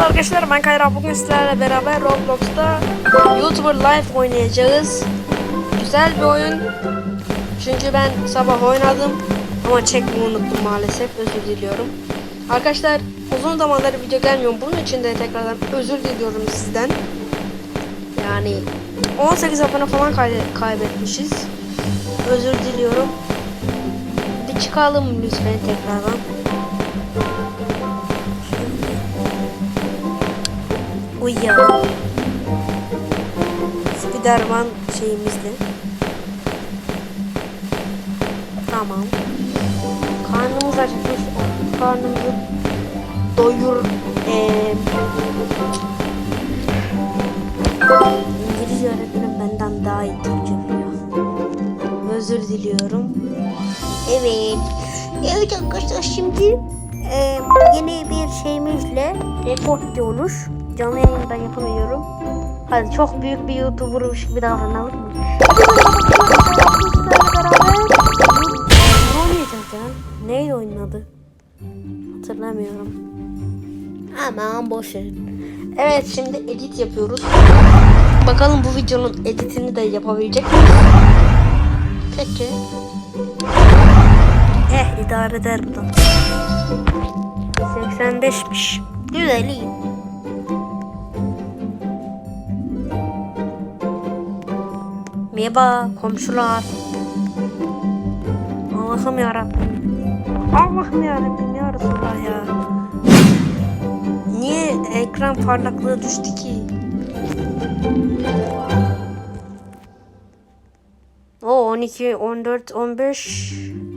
Merhaba arkadaşlar ben Kayra bugün sizlerle beraber Roblox'ta YouTuber Life oynayacağız. Güzel bir oyun. Çünkü ben sabah oynadım ama çekmeyi unuttum maalesef özür diliyorum. Arkadaşlar uzun zamandır video gelmiyor. Bunun için de tekrardan özür diliyorum sizden. Yani 18 abone falan kay- kaybetmişiz. Özür diliyorum. Bir çıkalım lütfen tekrardan. Uyuyalım. Spiderman şeyimizle. Tamam. Karnımız acıkmış. Karnımızı doyur. Ee, İngilizce öğretmenim benden daha iyi Türkçe biliyor. Özür diliyorum. Evet. Evet arkadaşlar şimdi e, yeni bir şeyimizle rekord diyoruz. Canlı yayında yapamıyorum. Hadi çok büyük bir YouTuber'mış gibi davranalım mı? Ne oynayacağız ya? Neydi oyunun adı? Hatırlamıyorum. Aman boş verin. Evet şimdi edit yapıyoruz. Bakalım bu videonun editini de yapabilecek miyiz? Peki. Eh idare eder bu da. 85'miş. Güzel iyi. Merhaba komşular. Allah'ım yarabbim. Allah'ım yarabbim ya Resulallah ya. Niye ekran parlaklığı düştü ki? O 12, 14, 15,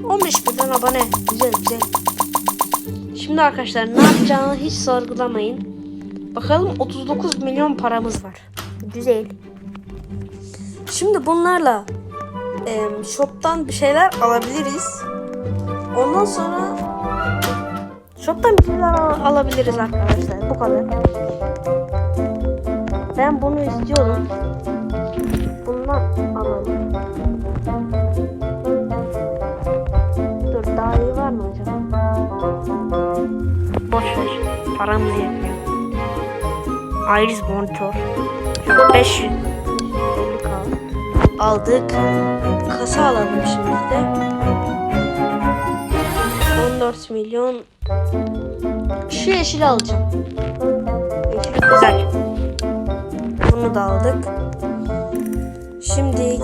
15 birden abone. Güzel güzel. Şimdi arkadaşlar ne yapacağını hiç sorgulamayın. Bakalım 39 milyon paramız var. Güzel. Şimdi bunlarla e, shop'tan bir şeyler alabiliriz. Ondan sonra shop'tan bir şeyler al- alabiliriz arkadaşlar. Bu kadar. Ben bunu istiyorum. Bundan alalım. Dur daha iyi var mı acaba? Boş ver. Paramız yetmiyor. Iris monitör. 500 kaldı. Aldık. Kasa alalım şimdi de. 14 milyon. Şu yeşili alacağım. Yeşil güzel. Bunu da aldık. Şimdi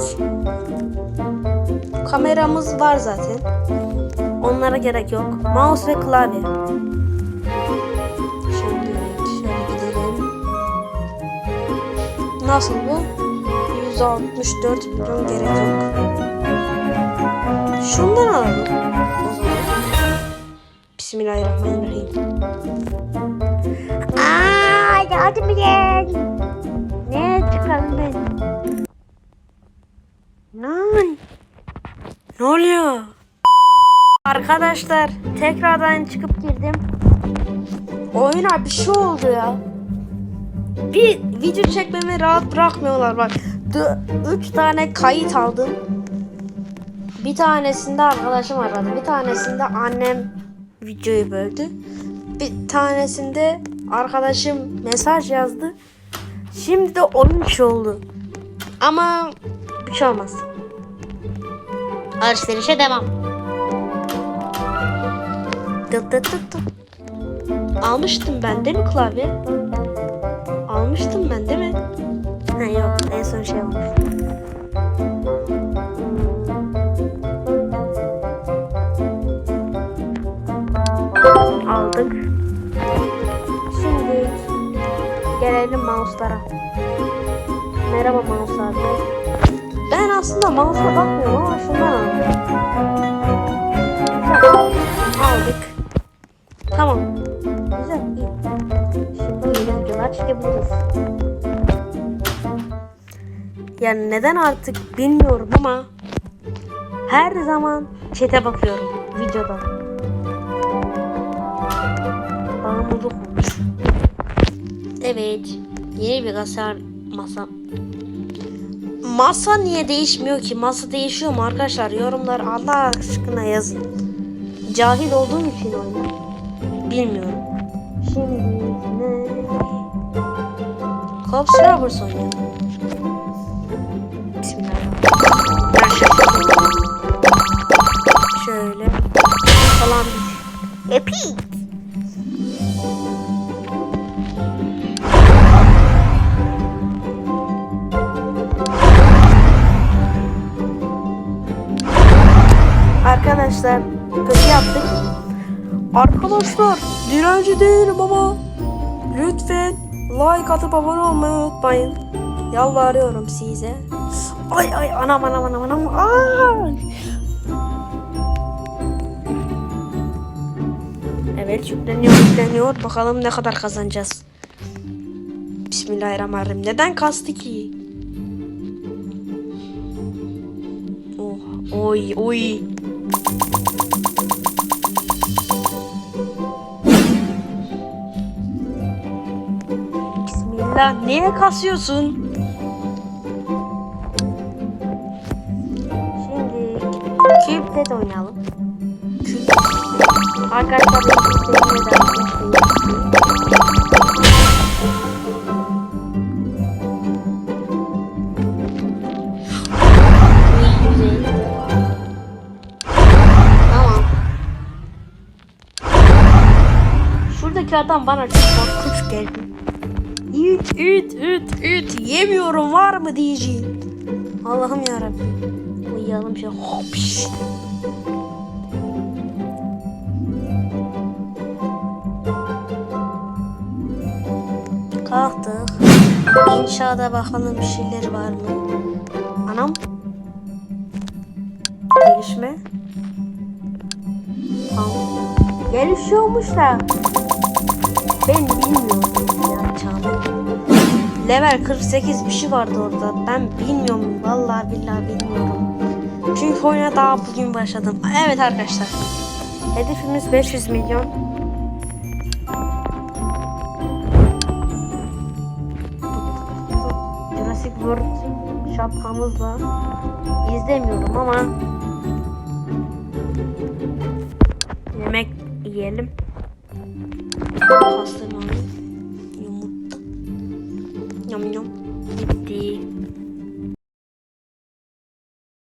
kameramız var zaten. Onlara gerek yok. Mouse ve klavye. Şimdi şöyle gidelim. Nasıl bu? 164 milyon gerek yok. Şundan alalım. Bismillahirrahmanirrahim. Aa, yardım edin. Ne çıkalım ben? Ne? Ne oluyor? Arkadaşlar tekrardan çıkıp girdim. Oyuna bir şey oldu ya. Bir video çekmemi rahat bırakmıyorlar bak. 3 tane kayıt aldım. Bir tanesinde arkadaşım aradı. Bir tanesinde annem videoyu böldü. Bir tanesinde arkadaşım mesaj yazdı. Şimdi de oyun işi oldu. Ama bir şey olmaz. Alışverişe devam. Dıt dıt dıt dıt. Almıştım ben değil mi klavye? Almıştım ben değil mi? Mouse'lara. Merhaba mouse. Ben aslında mouse'a bakmıyorum ama şundan aldım. Aldık. Tamam. Güzel. Şimdi yeni videolar çekebiliriz. Yani neden artık bilmiyorum ama her zaman çete bakıyorum videoda. Bağımlılık olmuş. Evet. Yeni bir hasar masa. Masa niye değişmiyor ki? Masa değişiyor mu arkadaşlar? Yorumlar Allah aşkına yazın. Cahil olduğum için oyna. Bilmiyorum. Şimdi ne? Cops Robbers oynayalım. Arkadaşlar kötü yaptık. Arkadaşlar direnci değilim ama lütfen like atıp abone olmayı unutmayın. Yalvarıyorum size. Ay ay anam anam anam anam. Ay. Evet yükleniyor yükleniyor. Bakalım ne kadar kazanacağız. Bismillahirrahmanirrahim. Neden kastı ki? Oh, oy oy. Bismillah. Niye kasıyorsun? Şimdi Cube'de de oynayalım. Arkadaşlar Cube'de de Adam bana çok korkunç geldi. Üt üt üt üt yemiyorum var mı diyeceğim. Allah'ım yarabbim. Uyuyalım şöyle hopş. Kalktık. İnşaata bakalım bir şeyler var mı? Anam. Gelişme. Tamam. Gelişiyormuş da. Ben bilmiyorum ya Çağla. Level 48 bir şey vardı orada. Ben bilmiyorum. Vallahi billahi bilmiyorum. Çünkü oyuna daha bugün başladım. Evet arkadaşlar. Hedefimiz 500 milyon. Jurassic World şapkamızla izlemiyorum ama yemek yiyelim. 봤으면 요물떡 냠냠.